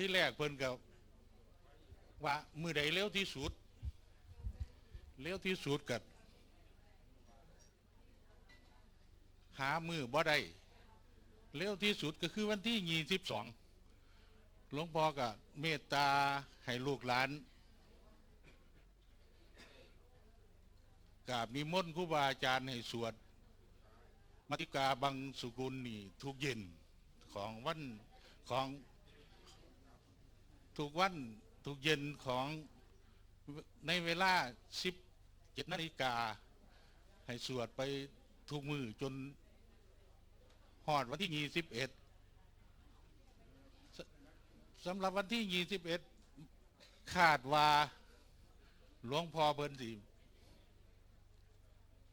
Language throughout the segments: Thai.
ที่แรกเพิ่นก็ว่ามือใดเร็วที่สุดเร็วที่สุดกับหามือบ่ได้เร็วที่สุดก็คือวันที่ยี่สิบสองหลวงพ่อก็เมตตาให้ลูกหลานกราบนิมนต์ครูบาอาจารย์ให้สวดมติกาบังสุกุลนี่ทุกเย็นของวันของ ทุกวันทุกเย็นของในเวลา17นาฬิกา ให้สวดไปทุกมือจนหอดวันที่21สสำหรับวันที่21คาดว่าหลวงพ่อเพิ่นสิ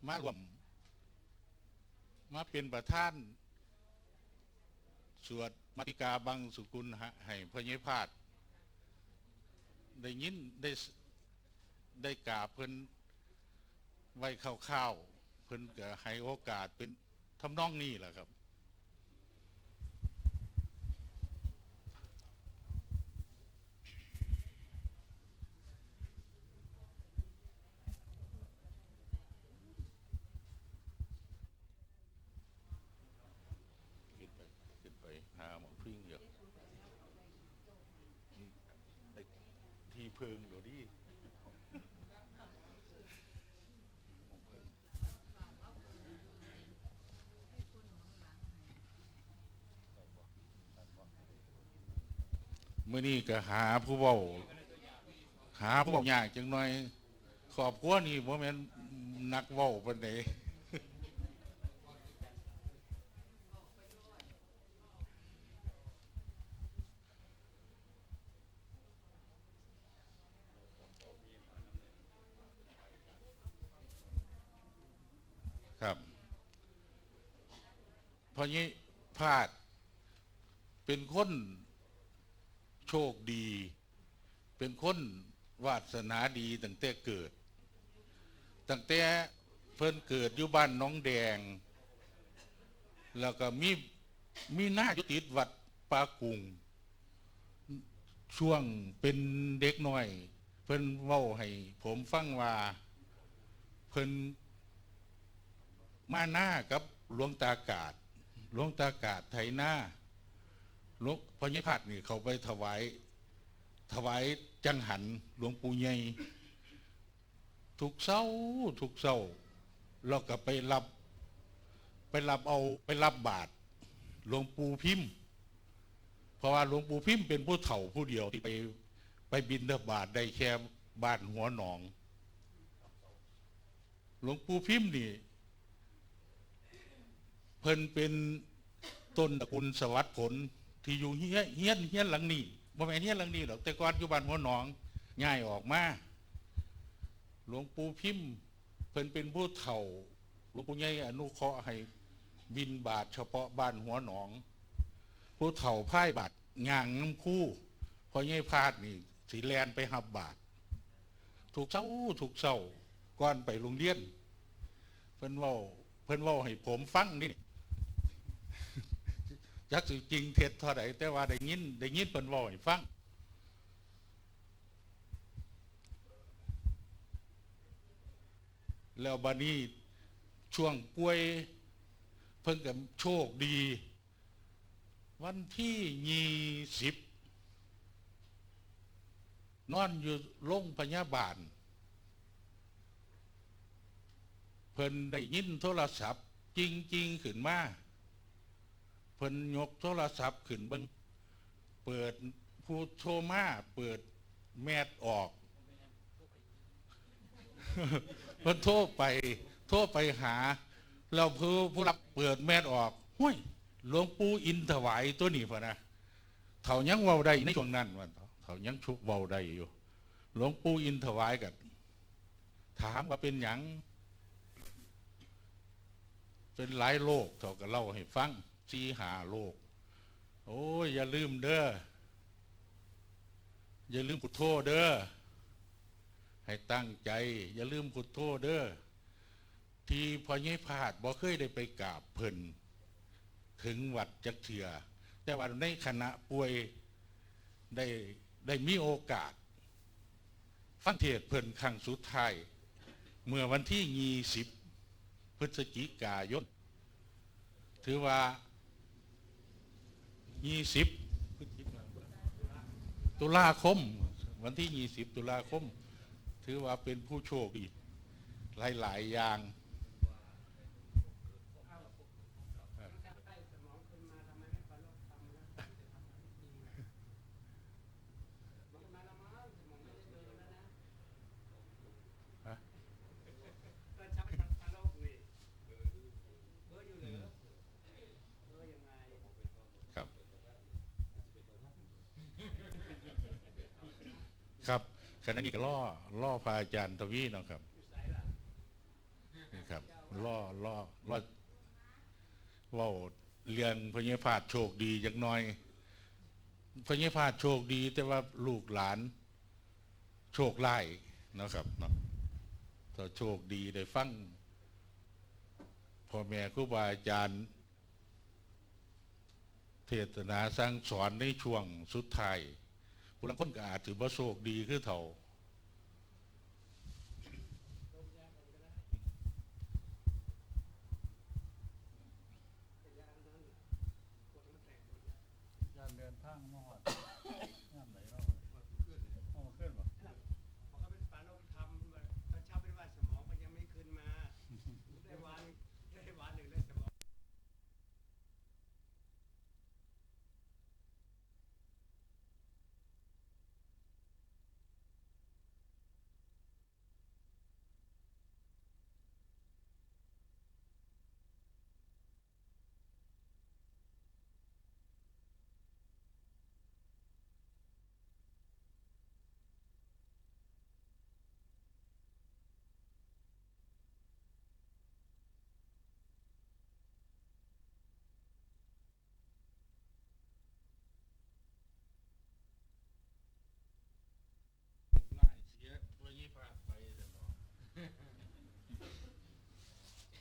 มารวมมาเป็นประธาน สวดมาติกาบังสุกุลให้ให้พระเยพาด ได้ยินได้ได้กาเพิ่นไว้ข้าวๆเพิ่นก็ให้โอกาสเป็นทำนองนี้แหละครับ ขึ้นไปขึ้นไปหาหมอพึ่งเยอะไอ้ที่เพิงเดี๋ยวนี้เมื่อนี้ก็หาผู้เว้าหาผู้เว้ายากจังหน่อย ขอบครัวนี่บ่แม่นนักเว้าปานใดครับเพราะงี้พลาดเป็นคน โชคดี เป็นคนวาสนาดีตั้งแต่เกิด ตั้งแต่เพิ่นเกิดอยู่บ้านน้องแดง แล้วก็มีมีหน้าอยู่ติดวัดปากุง ช่วงเป็นเด็กน้อย เพิ่นเว้าให้ผมฟังว่า เพิ่นมาหน้ากับหลวงตากาดหลวงตากาดไทยหน้า หลวงพญพัดนี่เขาไปถวาย ถวายจังหันหลวงปู่ใหญ่ทุกเศร้าทุกเศร้าเราก็ไปรับ ไปรับเอาไปรับบาตรหลวงปู่พิมพ์ เพราะว่าหลวงปู่พิมพ์เป็นผู้เฒ่าผู้เดียวที่ไปไปบินทบาทได้แค่บ้านหัวหนอง หลวงปู่พิมพ์นี่ เพิ่นเป็นต้นตระกูลสวัสดิ์ผล ที่อยู่เฮี้ยเฮี้ยนเฮี้ยนหลังนี้บ่แม่นเฮี้ยนหลังนี้หรอกแต่ก่อนอยู่บ้านหัวหนองย้ายออกมาหลวงปู่พิมพ์เพิ่นเป็นผู้เฒ่าหลวงปู่ใหญ่อนุเคราะห์ให้บินบาทเฉพาะบ้านหัวหนอง ผู้เฒ่าพ่ายบาทย่างน้ำคู่พอใหญ่พาดนี่สีแลนไปหับบาท ถูกเศร้าถูกเศร้าก่อนไปโรงเรียนเพิ่นว่าเพิ่นว่าให้ผมฟังนี่ จักสิจริงเท็จเท่าไหร่แต่ว่าได้ยินได้ยินเพิ่นเว่าให้ฟังแล้วบัดนี้ช่วงป่วย เพิ่งกับโชคดี วันที่ยี่สิบนอนอยู่โรงพยาบาล เพิ่นได้ยินโทรศัพท์ จริง ๆ ขึ้นมา เพิ่นยกโทรศัพท์ขึ้นเบิ่งเปิดผู้โทรมาเปิดแมสออก เพิ่นโทรไป โทรไปหา เราผู้ผู้รับเปิดแมสออกห้วยหลวงปู่อินถวายตัวนี้พะนะเถายังเว้าได้ในช่วงนั้นวันเถายังชุกเว้าได้อยู่ หลวงปู่อินถวายกันถามว่าเป็นหยังเป็นหลายโรคเขาก็เล่าให้ฟัง ซีหาโรคโอ้ยอย่าลืมเด้ออย่าลืมพุทโธเด้อให้ตั้งใจ อย่าลืมพุทโธเด้อที่พอยี่พาดบ่เคยได้ไปกราบเพิ่นถึงวัดจักเถือแต่ว่าในขณะป่วยได้ได้มีโอกาส ฟังเทศเพิ่นครั้งสุดท้าย เมื่อวันที่ยี่สิบพฤศจิกายนถือว่า ยี่สิบตุลาคม วันที่ยี่สิบตุลาคม ถือว่าเป็นผู้โชคดีหลาย ๆ อย่าง ครับ ครับขณะนี้ก็ล่อล่อพระอาจารย์ทวีนะครับนี่ครับล่อล่อล่อเว่าเรียนพญพาดโชคดีจักหน่อยพญพาดโชคดี แต่ว่าลูกหลาน โชคไล่นะครับเนาะถ้าโชคดีได้ฟังพ่อแม่ครูบาอาจารย์ เทศนาสร้างสอนในช่วงสุดท้าย ผู้ลังคนก็อาจถือว่าโชคดีคือเถ่า ยานเดินทางมาหอดยามไหนเราเอามาขึ้นบ่ เขาก็เป็นฝาโลกทำแบบเขาเช่าเป็นว่าสมองมันยังไม่ขึ้นมา ได้วันได้วันหนึ่งได้สมอง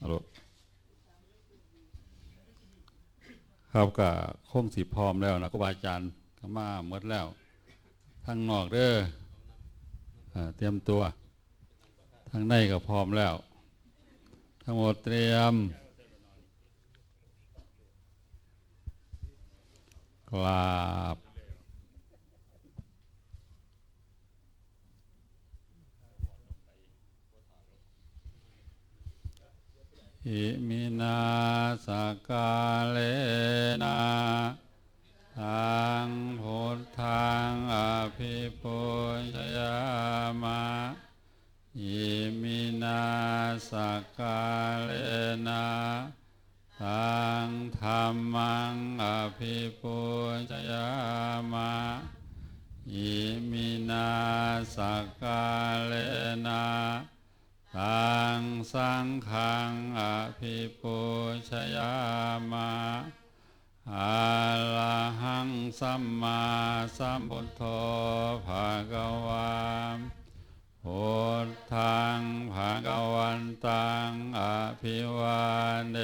ฮัลโหล ครับก็คงสิพร้อมแล้วนะครูบาอาจารย์ก็มาหมดแล้วทางนอกเด้ออ่าเตรียมตัวทางในก็พร้อมแล้ว ทั้งหมดเตรียม กราบ อิมินาสกาเลนะทังพุทธังอภิปุชยามะอิมินาสกาเลนะทังธรรมังอภิปุชยามะอิมินาสกาเลน ทางสังขังอภิปุชยามาอาลาหังสัมมาสัมพุทโธภะคะวาพุทธังภะคะวันตังอภิวาเด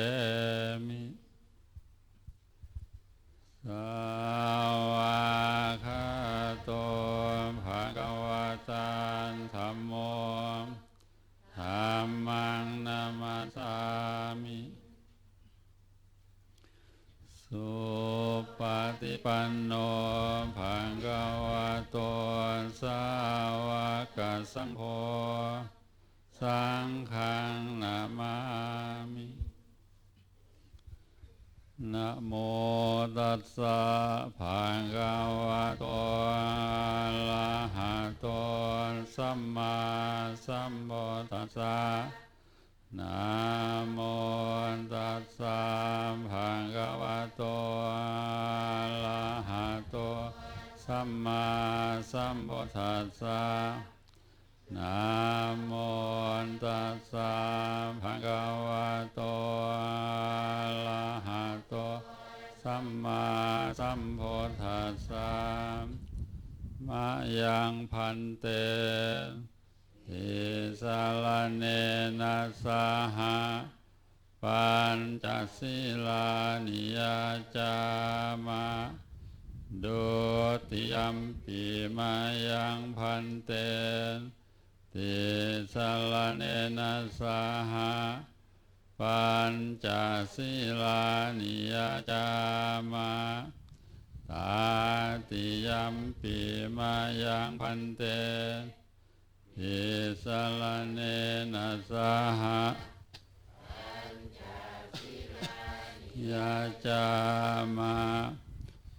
มมาสัมพุทธัสสะนะโมตัสสะภะคะวะโตอะระหะโตสัมมาสัมพุทธัสสะมะยังพันเตทิสารเนนะสหะปัญจศีลานิยจามะ ดุติยมปีมายังพันเตติสลเนนะสหะปัญจศีลานิยจามาตาติยมปีมายังพันเตติสลเนนะสหะยาจามา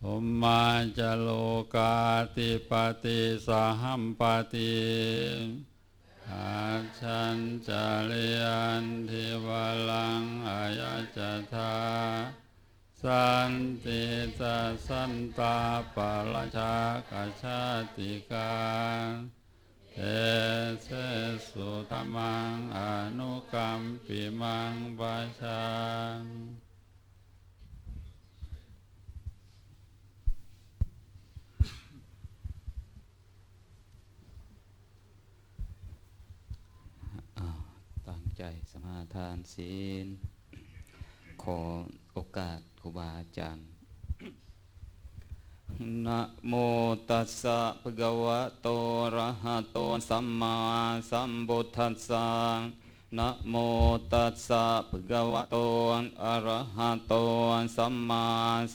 อุมมาจโลกาติปติสหัมปติอาชันจาริยันทิวลังอายาจทาสันติจะสันตาปะละชากชาติกาเตเสสุธรรมังอนุกรรมปิมังปะชัง อ้าวตั้ง ใจสมาทานศีล ขอโอกาสครูบาอาจารย์นะโมตัสสะภะคะวะโตอะระหะโตสัมมาสัมพุทธัสสะนะโมตัสสะภะคะวะโตอะระหะโตสัมมา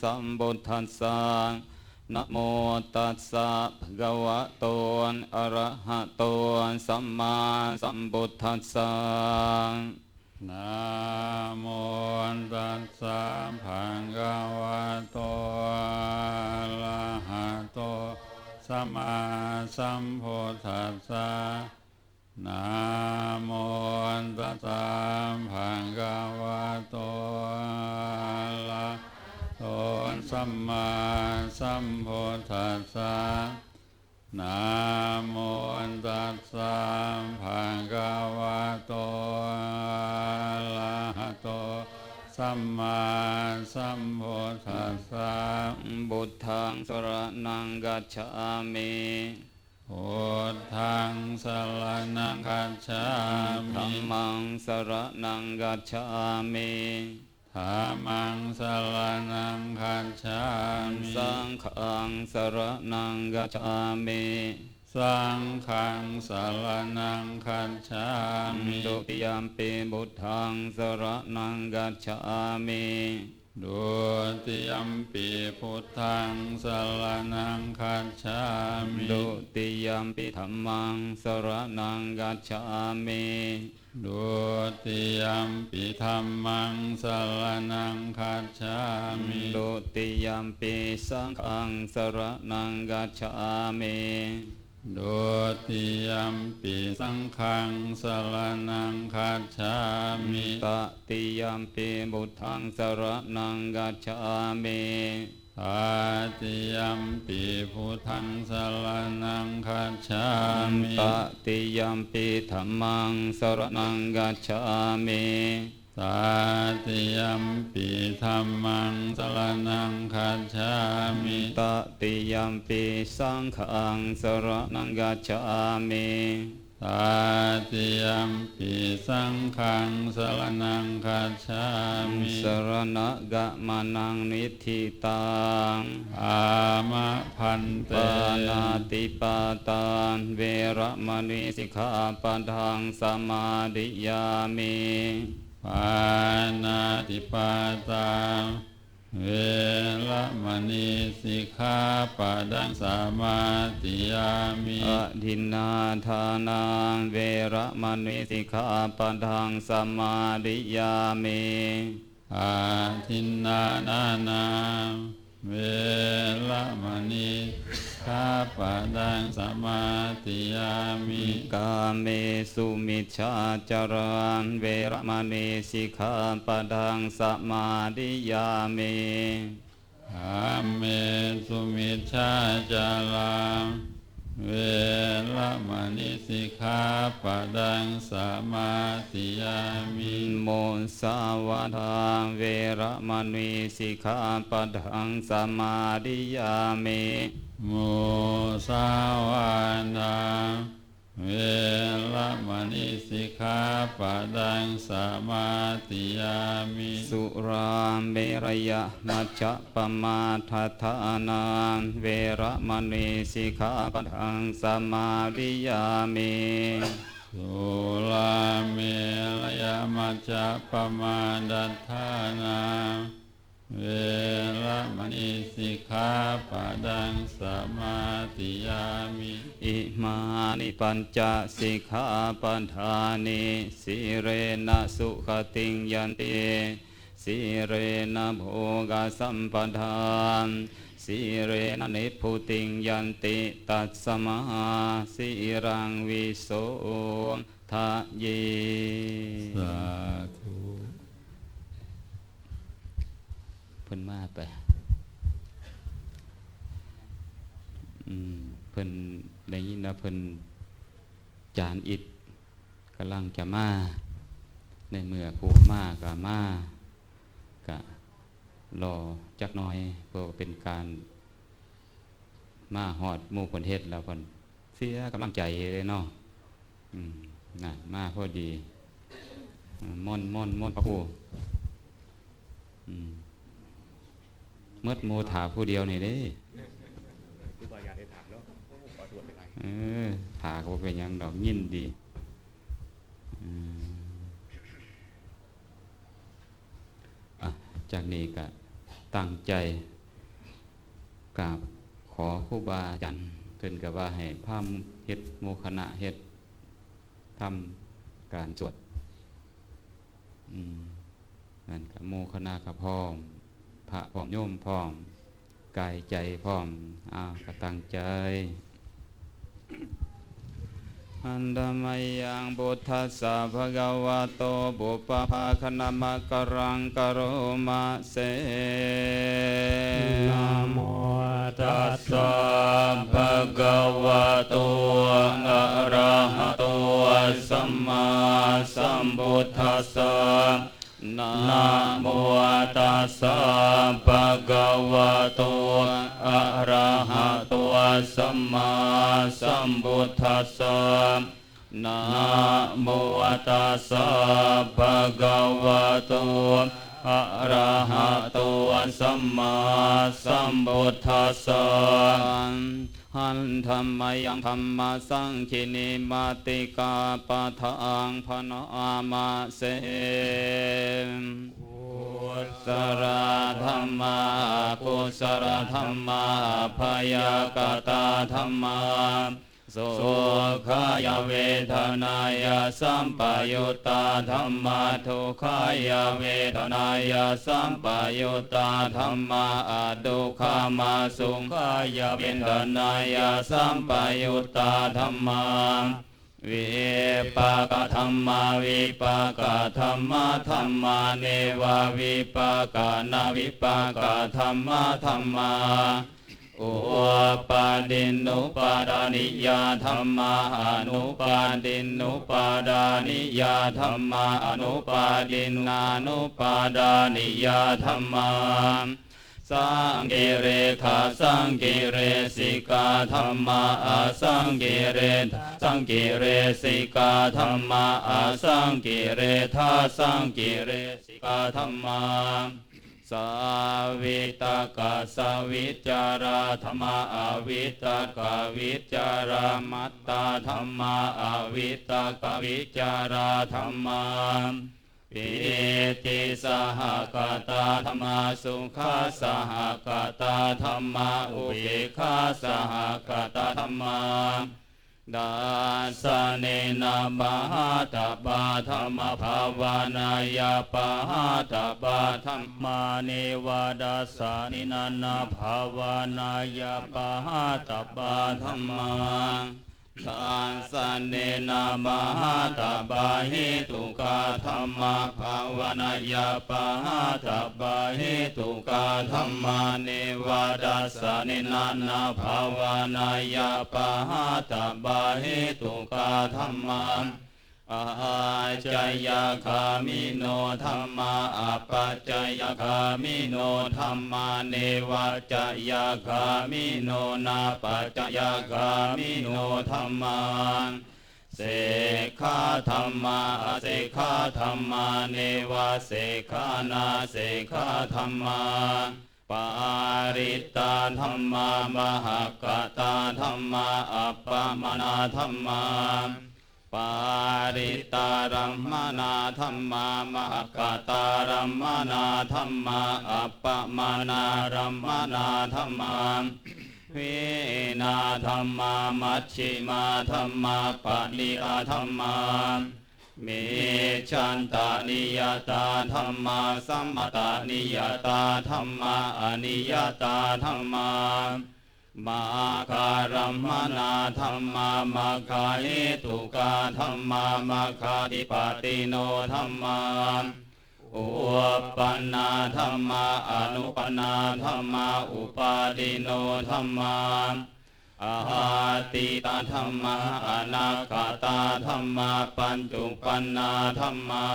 สัมพุทธัสสะ นะโมตัสสะภะคะวะโตอะระหะโตสัมมาสัมพุทธัสสะนะโมตัสสะภะคะวะโตอะระหะโตสัมมาสัมพุทธัสสะนะโมตัสสะภะคะวะ สัมมาสัมพุทธัสสะนะโมตัสสะภะคะวะโตอะระหะโตสัมมาสัมพุทธัสสะบุตทังสรนังกัจฉามิพุทธังสรณังคัจฉาธัมิมมังสรนังกัจฉามิ ธัมมังสรณังคัจฉามิสังฆังสรนังกัจฉามิสังฆังสรณังคัจฉามิดุติยมปิบุตทังสรนังกัจฉามิ ดุติยมปีพุทธังสรณังคัจฉามิดุติยมปิธัมมังสรนังกัจฉามิดุติยมปีธรรมังสรณังคัจฉามิดุติยมปิสังฆังสรนังกัจฉามิ ดุติยมปีสังฆังสรณังคัจฉามิตติยมปิบุตทังสรนังกัจฉามิตาติยมปีพุทธังสรณังคัจฉามิตติยมปิธัมมังสรนังกัจฉามิ ตาติยมปีธรรมังสรณังคัจฉามิตติยมปิสังฆังสรนังกัจฉามิตาติยมปีสังฆังสรณังคัจฉามิสรณะกะมานังนิธิตังอามะพันเตปานาติปาตานเวระมณีสิกขาปะทังสมาดิยามิปานาติปาตา เวระมณีสิกขาปะดังสามาติยามิอทินนาทานังเวระมณีสิกขาปะทังสมาดิยามิอาทินนานานาเวระมณี ข้าปะดังสมาติยามิกาเมสุมิชฌาจารานเวระมณีสิกขาปะทังสมาดิยามิอาเมสุมิชฌาจาราเวระมณีสิกขาปะดังสมาติยามิโมสาวาทาเวระมณีสิกขาปะทังสมาดิยามิโมสาวานาเวระมณีสิสิกขาปะดังสมาติยามิสุราเมรยะมัจจปมาทัฏฐานาเวระมณีสิกขาปะทังสมาธิยามิสุลาเมรยมัจจปมาดัฏฐานา เวรมณีสิกขาปะดังสมาติยามิ อิมานิปัญจสิกขาปัฏฐานิสิเรนะสุขติงยันติสิเรนะโภกสัมปทานสิเรนะนิพพุติงยันติตัสมาสิรังวิโสทะเยสาธุ เพิ่นมาไป อืม เพิ่นได้ยินว่าเพิ่นจานอิดกำลังจะมาในเมื่อผู้มาก็มาก็รอจักน้อยเพื่อเป็นการ มาหอดหมู่คนเฮ็ดแล้วเพิ่นเสียกำลังใจเลยเนาะอืมน่ะมาพอดีม่อนม่อนม่อนพระครูอืม มื่อโมถาผู้เดียวนี่เด้ครูบาอาจารย์ได้ถามเนาะขอตรวจเป็นไรเออถาก็เป็นหยังดอกยินดีอืมอะจากนี้ก็ตั้งใจกราบขอครูบาอาจารย์เพิ่นก็ว่าให้พามเฮ็ดโมคณะเฮ็ดทำการสวดอืมนั่นก็โมคณะก็พร้อม พระพร้อมโยมพร้อม กายใจพร้อมอาวก็ตั้งใจ อันดามายังบุทธัสสะภะคะวะโตบุปภาคณมะกรังกโรมาเสนะโมตัสสะภะคะวะโตอะระหะโตสัมมาสัมพุทธัสสะ นะโมตัสสะภะคะวะโตอะระหะโตสัมมาสัมพุทธัสสะนะโมตัสสะภะคะวะโตอะระหะโตสัมมาสัมพุทธัสสะ หันธรรมยังธรรมสังคินิมาติกาปะทังพนามาเสกุศลธรรมากุศลธรรมาพยากตาธรรมา สขายเวทนายสัมปยุตตาธรรมาทุขายเวทนายสัมปยุตตาธรรมาอดุขามาสุขายเวทนายสัมปยุตตาธรรมาวิปากธรรมาวิปากธรรมาธรรมาเนวาวิปากานาวิปากธรรมาธรรมา อุปาดินุปาดานิยาธรรมานุปาดินุปาดานิยาธรรมานุปาดินานุปาดานิยาธรรมาสังกิเรขาสังกิเรสิกาธรรมาสังกิเรสังกิเรสิกาธรรมาอาสังกิเรทาสังกิเรสิกาธรรมา สาวิตากาสาวิจาราธรรมาอาวิตากาวิจารามัตตาธรรมาอาวิตากาวิจาราธรรมาปิติสหกตาธรรมาสุขาสหกตาธรรมาอุเบกขาสหกตาธรรมา ดาสเนนะมหาตบาธรรมภาวานายาปหาตบาธรรมาเนวาดาสานินานาภาวานายาปหาตบาธรรมา ทานสันเนนามาหาตาบาหิตุกาธรรมภาวนายาปาหาตาบาหิตุกาธรรมาเนวาดัสสะเนนานาภาวนายาปาหาตาบาหิตุกาธรรมา อาจายคามิโนธรรมาอาปัจายคามิโนธรรมาเนวัจายคามิโนนาปัจายคามิโนธรรมาเสขาธรรมาเสขาธรรมาเนวะเสขานาเสขาธรรมาปาริตาธรรมามหกตาธรรมาอัปปมนาธรรมาาริตารัมมนาธรรมามหกตารัมมนาธรรมาอัปปมานารัมมนาธรรมาเวนาธรรมามัชชิมาธรรมาปณิอาธรรมาเมชันตานิยตาธรรมาสัมมตานิยตาธรรมาอนิยตาธรรมา มาการมนาธรรมามาคาเหตุกาธรรมามาคาติปติโนธรรมาอุปนาธรรมาอนุปนาธรรมาอุปาดิโนธรรมาอาติตาธรรมาอนาคตาธรรมาปัญจุปนนาธรรมา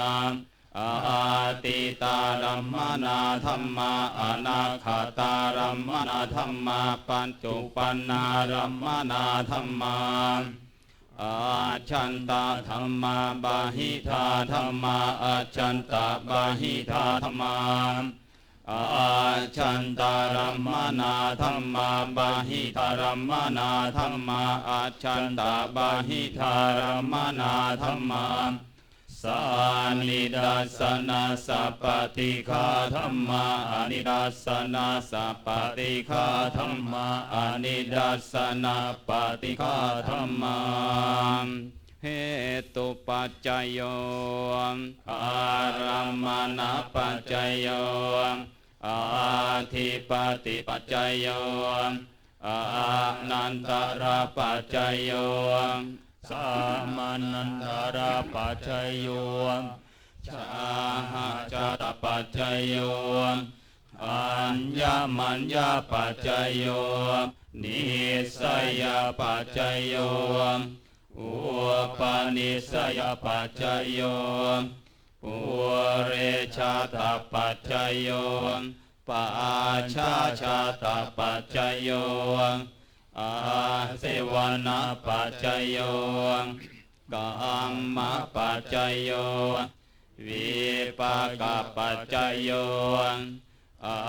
อาติตารัมมนาธรรมาอนาคาตารัมมนาธรรมาปัญจุปันนารัมมนาธรรมาอาชันตาธรรมาบาหิทาธรรมาอาชันตาบาหิทาธรรมาอาชันตารัมมนาธรรมาบาหิทารัมมนาธรรมาอาชันตาบาหิทารัมมนาธรรมา สานิดัสนาสัพปติคาธรรมาอนิดัสนาสัพปติคาธรรมาอนิดัสนาปฏิคาธรรมาเหตุปัจจยโยอารัมมณปัจจยโยอาทิปติปัจจยโยอานันตระปัจจยโย สามานันทาราปัจจยโยชาหาจาตปัจจยโยอัญญมัญญปัจจยโยนิสยปัจจยโยอุปนิสยปัจจยโยปุเรชาตปัจจยโยปัจฉาชาตปัจจยโย อาเสวนาปัจจยโยกัมมะปัจจยโย วิปากปัจจยโยอา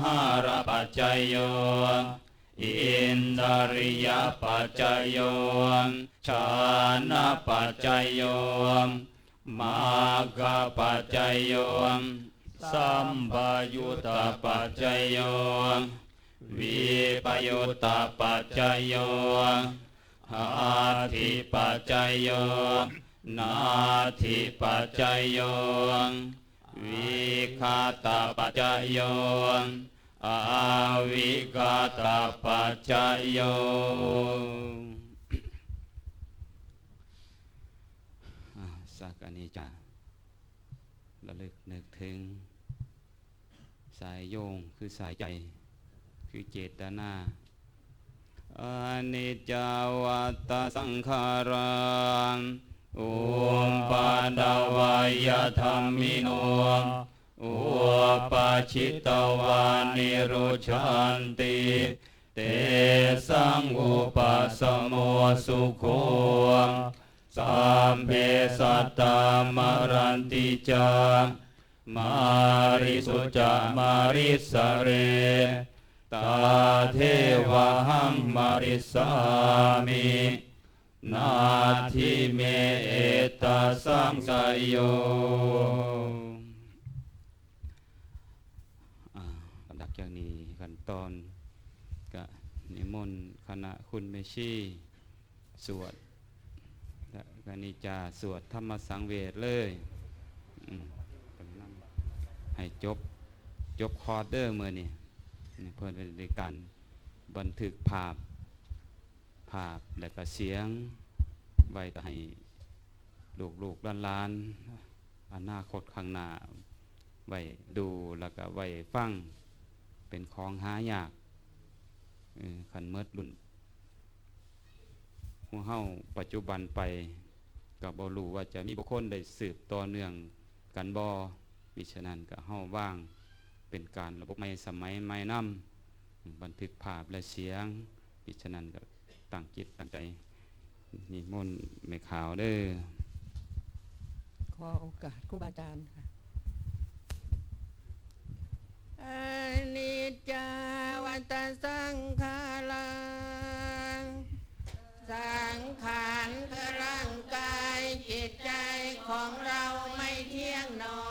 หารปัจจยโย อินทริยปัจจยโยชานะปัจจยโยมาคปัจจยโยสัมปยุตตปัจจยโย วิปยุตตาปัจจโยอาทิปัจจโยนาทิปัจจโยวิคาตาปัจจโยอาวิคาตาปัจจโยสักอันนี้จะระลึกนึกถึง สายโยงคือสายใจ คือเจตนาอนิจจาวัตตสังขารังอุมปาดาวายธรรมิโนอุปาชิตวานิโรชันติเตสังอุปสมโมสุโคสัมเพสัตตามรันติจามาริสุจามาริสเร ตาเทวหังมาริสามินาทิเมเอตาสังสยโยอ่าลำดับจากนี้ขั้นตอนกะนิมนต์คณะคุณเมชีสวดและกนิจาสวดธรรมสังเวชเลยให้จบจบคอร์เดอร์เมื่อนี่นี่ เพื่อในการบันทึกภาพภาพและก็เสียงไว้ให้ลูกลูกล้านล้านอนาคตข้างหน้าไว้ดูแล้วก็ไว้ฟังเป็นของหายากขันเมิดรุ่นหัวเฮาปัจจุบันไปกับบรูว่าจะมีบุคคลได้สืบต่อเนื่องกันบอมิฉะนั้นก็เฮาว่าง เป็นการระบบไม่สมัยไม่นำบันทึกภาพและเสียงพิฉะนั้นก็ตั้งจิตตั้งใจนิมนต์แม่ขาวเด้อขอโอกาสครูบาอาจารย์ค่ะอนิจจาวัตสังขารังสังขารคือร่างกายจิตใจของเราไม่เที่ยงหนอ